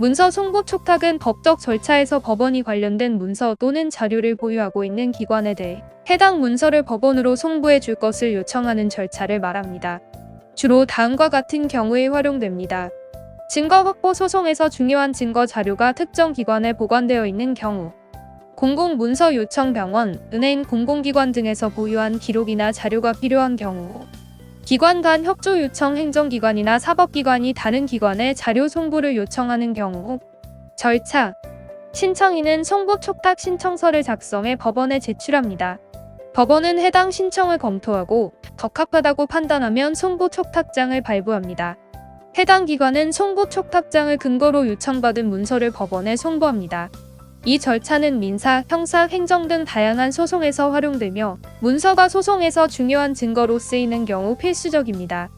문서 송부 촉탁은 법적 절차에서 법원이 관련된 문서 또는 자료를 보유하고 있는 기관에 대해 해당 문서를 법원으로 송부해 줄 것을 요청하는 절차를 말합니다. 주로 다음과 같은 경우에 활용됩니다. 증거 확보 소송에서 중요한 증거 자료가 특정 기관에 보관되어 있는 경우, 공공문서 요청 병원, 은행, 공공기관 등에서 보유한 기록이나 자료가 필요한 경우, 기관 간 협조 요청 행정기관이나 사법기관이 다른 기관에 자료 송부를 요청하는 경우, 절차, 신청인은 송부 촉탁 신청서를 작성해 법원에 제출합니다. 법원은 해당 신청을 검토하고 적합하다고 판단하면 송부 촉탁장을 발부합니다. 해당 기관은 송부 촉탁장을 근거로 요청받은 문서를 법원에 송부합니다. 이 절차는 민사, 형사, 행정 등 다양한 소송에서 활용되며 문서가 소송에서 중요한 증거로 쓰이는 경우 필수적입니다.